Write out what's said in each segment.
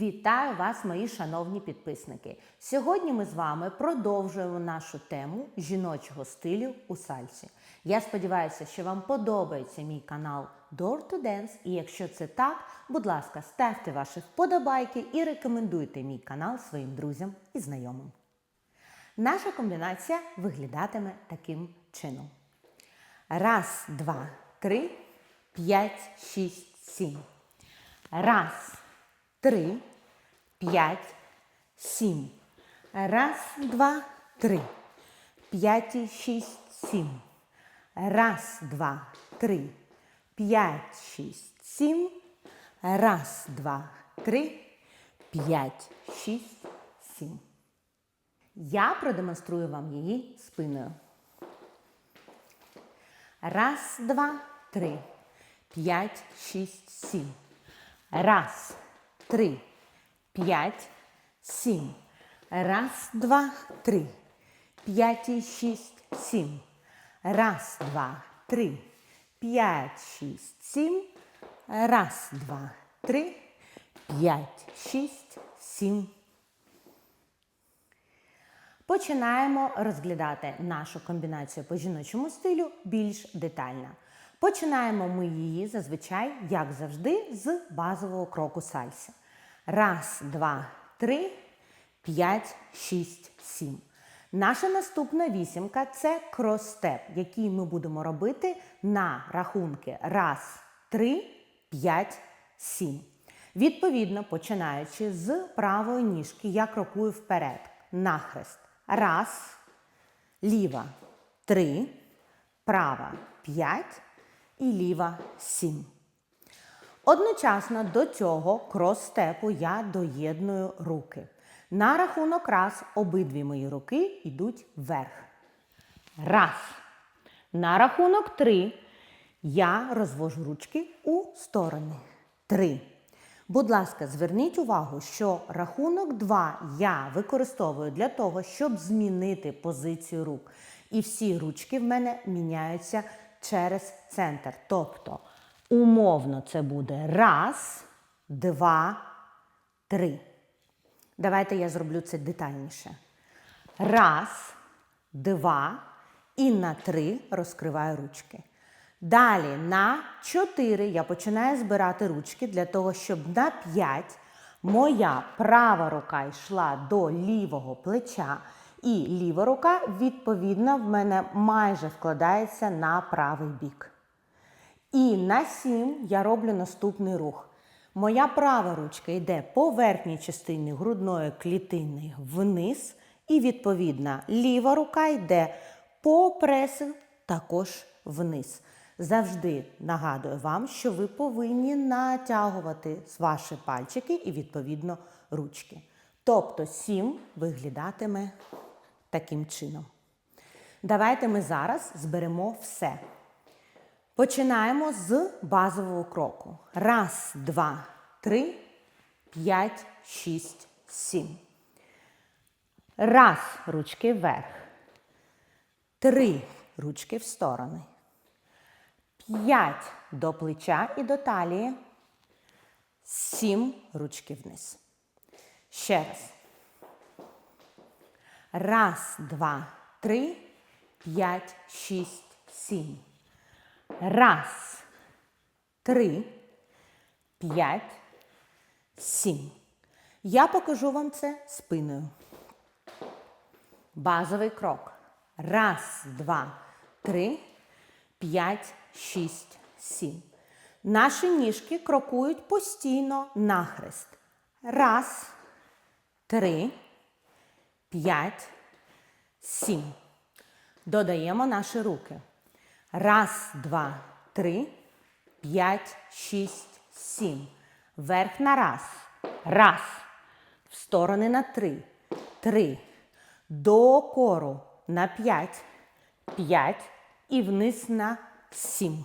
Вітаю вас, мої шановні підписники! Сьогодні ми з вами продовжуємо нашу тему жіночого стилю у сальсі. Я сподіваюся, що вам подобається мій канал Door to Dance, і якщо це так, будь ласка, ставте ваші вподобайки і рекомендуйте мій канал своїм друзям і знайомим. Наша комбінація виглядатиме таким чином. Раз, два, три, п'ять, шість, сім. Раз, три, п'ять, сім. Раз, два, три. П'ять, шість, сім. Раз, два, три. П'ять, шість, сім. Раз, два, три. П'ять, шість, сім. Я продемонструю вам її спиною. Раз, два, три. П'ять, шість, сім. Раз, три, п'ять, сім. Раз, два, три. П'ять і шість, сім. Раз, два, три. П'ять, шість, сім. Раз, два, три. П'ять, шість, сім. Починаємо розглядати нашу комбінацію по жіночому стилю більш детально. Починаємо ми її зазвичай, як завжди, з базового кроку сальси. Раз, два, три, п'ять, шість, сім. Наша наступна вісімка це крос-степ, який ми будемо робити на рахунки раз, три, п'ять, сім. Відповідно, починаючи з правої ніжки, я крокую вперед. Нахрест. Раз, ліва три, права п'ять і ліва сім. Одночасно до цього крос-степу я доєдную руки. На рахунок раз обидві мої руки йдуть вверх. Раз. На рахунок три я розвожу ручки у сторони. Три. Будь ласка, зверніть увагу, що рахунок 2 я використовую для того, щоб змінити позицію рук. І всі ручки в мене міняються через центр. Тобто, умовно, це буде раз, два, три. Давайте я зроблю це детальніше. Раз, два і на три розкриваю ручки. Далі на 4 я починаю збирати ручки для того, щоб на 5 моя права рука йшла до лівого плеча, і ліва рука, відповідно, в мене майже вкладається на правий бік. І на 7 я роблю наступний рух. Моя права ручка йде по верхній частині грудної клітини вниз, і, відповідно, ліва рука йде по пресу також вниз. Завжди нагадую вам, що ви повинні натягувати ваші пальчики і, відповідно, ручки. Тобто сім виглядатиме таким чином. Давайте ми зараз зберемо все. Починаємо з базового кроку. Раз, два, три, п'ять, шість, сім. Раз, ручки вверх. Три ручки в сторони. П'ять до плеча і до талії. Сім ручки вниз. Ще раз. Раз, два, три, п'ять, шість, сім. Раз, три, п'ять, сім. Я покажу вам це спиною. Базовий крок. Раз, два, три, п'ять, шість, сім. Наші ніжки крокують постійно нахрест. Раз, три, п'ять, сім. Додаємо наші руки. Раз, два, три, п'ять, шість, сім. Вверх на раз. Раз. В сторони на три. Три. До кору на п'ять. П'ять. І вниз на сім.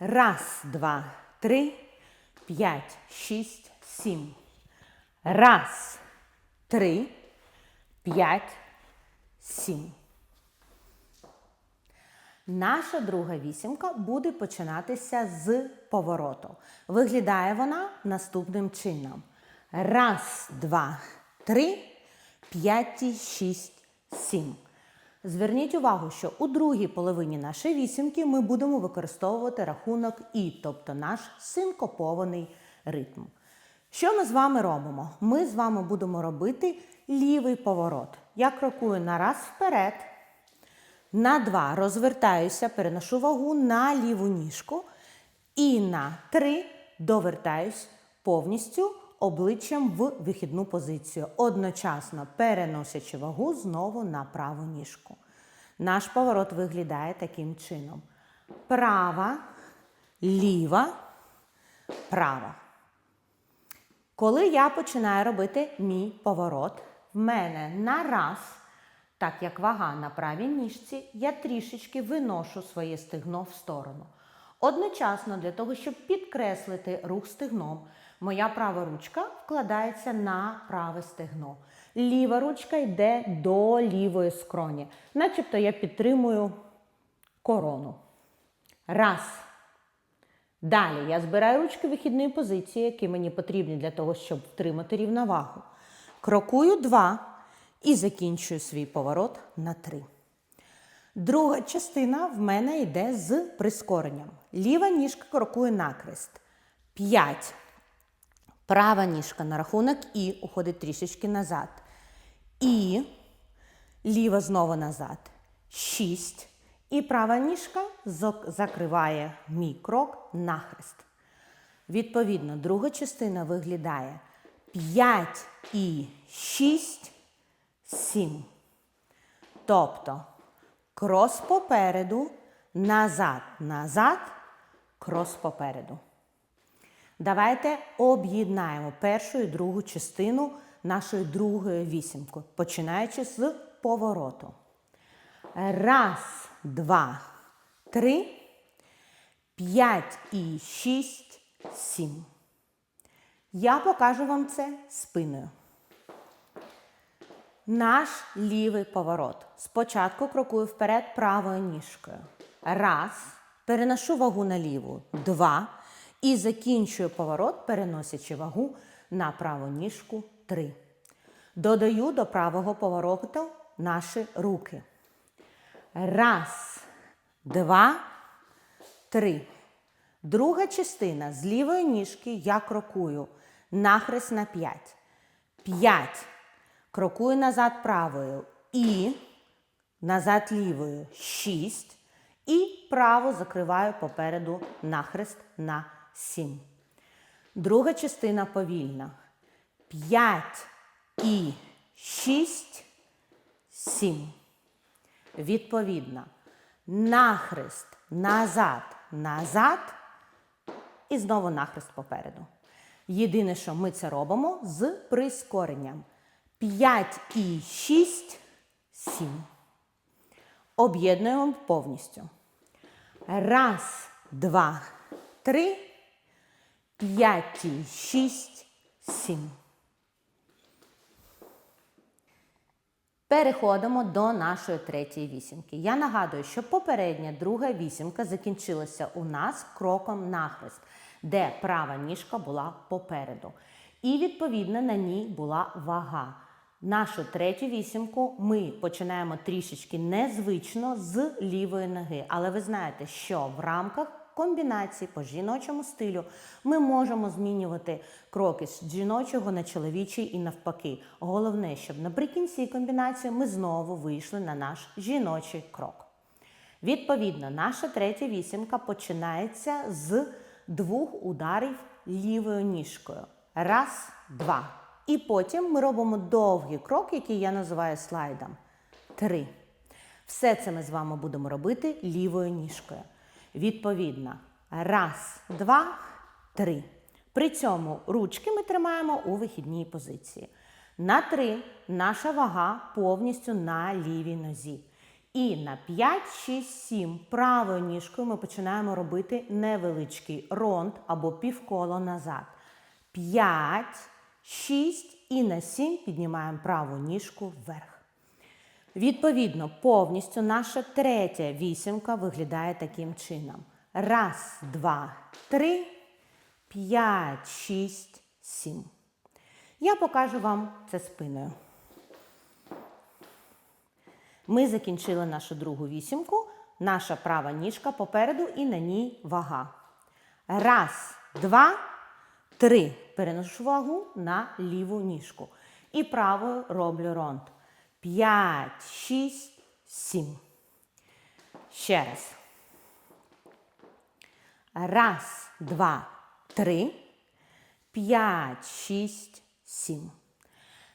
Раз, два, три, п'ять, шість, сім. Раз, три, п'ять, сім. Наша друга вісімка буде починатися з повороту. Виглядає вона наступним чином. Раз, два, три, п'ять, шість, сім. Зверніть увагу, що у другій половині нашої вісімки ми будемо використовувати рахунок І, тобто наш синкопований ритм. Що ми з вами робимо? Ми з вами будемо робити лівий поворот. Я крокую на раз вперед, на два розвертаюся, переношу вагу на ліву ніжку. І на три довертаюсь повністю обличчям в вихідну позицію, одночасно переносячи вагу знову на праву ніжку. Наш поворот виглядає таким чином: права, ліва, права. Коли я починаю робити мій поворот, в мене на раз, так як вага на правій ніжці, я трішечки виношу своє стегно в сторону. Одночасно, для того, щоб підкреслити рух стегном, моя права ручка вкладається на праве стегно. Ліва ручка йде до лівої скроні, начебто я підтримую корону. Раз. Далі я збираю ручки вихідної позиції, які мені потрібні для того, щоб втримати рівновагу. Крокую два і закінчую свій поворот на три. Друга частина в мене йде з прискоренням. Ліва ніжка крокує накрест. 5. Права ніжка на рахунок І уходить трішечки назад. І ліва знову назад. 6. І права ніжка закриває мій крок нахрест. Відповідно, друга частина виглядає 5 і 6, 7. Тобто крос попереду, назад, назад, крос попереду. Давайте об'єднаємо першу і другу частину нашої другої вісімки, починаючи з повороту. Раз, два, три, п'ять і шість, сім. Я покажу вам це спиною. Наш лівий поворот. Спочатку крокую вперед правою ніжкою. Раз. Переношу вагу на ліву. Два. І закінчую поворот, переносячи вагу на праву ніжку. Три. Додаю до правого повороту наші руки. Раз, два, три. Друга частина з лівої ніжки я крокую нахрест на 5. 5. Крокую назад правою і назад лівою 6. І право закриваю попереду нахрест на 7. Друга частина повільна. 5 і 6, 7. Відповідно, нахрест назад, назад і знову нахрест попереду. Єдине, що ми це робимо з прискоренням. 5 і 6, 7. Об'єднуємо повністю. Раз, два, три, п'ять і шість, сім. Переходимо до нашої третьої вісімки. Я нагадую, що попередня друга вісімка закінчилася у нас кроком нахрест, де права ніжка була попереду. І відповідно на ній була вага. Нашу третю вісімку ми починаємо трішечки незвично з лівої ноги. Але ви знаєте, що в рамках комбінації по жіночому стилю ми можемо змінювати кроки з жіночого на чоловічий і навпаки. Головне, щоб наприкінці комбінації ми знову вийшли на наш жіночий крок. Відповідно, наша третя вісімка починається з двох ударів лівою ніжкою. Раз, два. І потім ми робимо довгий крок, який я називаю слайдом. Три. Все це ми з вами будемо робити лівою ніжкою. Відповідно, раз, два, три. При цьому ручки ми тримаємо у вихідній позиції. На три наша вага повністю на лівій нозі. І на 5, 6, 7 правою ніжкою ми починаємо робити невеличкий ронд або півколо назад. 5, 6 і на 7 піднімаємо праву ніжку вверх. Відповідно, повністю наша третя вісімка виглядає таким чином. Раз, два, три, п'ять, шість, сім. Я покажу вам це спиною. Ми закінчили нашу другу вісімку. Наша права ніжка попереду і на ній вага. Раз, два, три. Переношу вагу на ліву ніжку. І правою роблю ронд. П'ять, шість, сім. Ще раз. Раз, два, три, п'ять, шість, сім.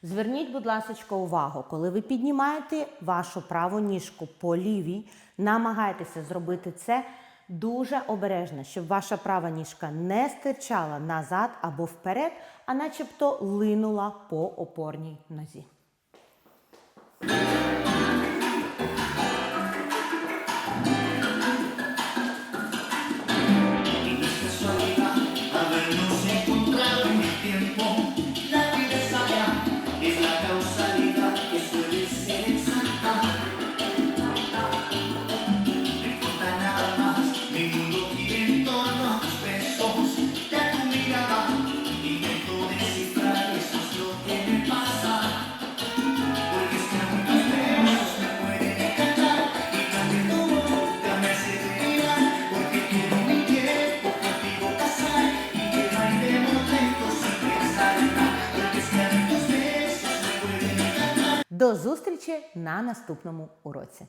Зверніть, будь ласка, увагу, коли ви піднімаєте вашу праву ніжку по лівій, намагайтеся зробити це дуже обережно, щоб ваша права ніжка не стирчала назад або вперед, а начебто линула по опорній нозі. Зустрічі на наступному уроці!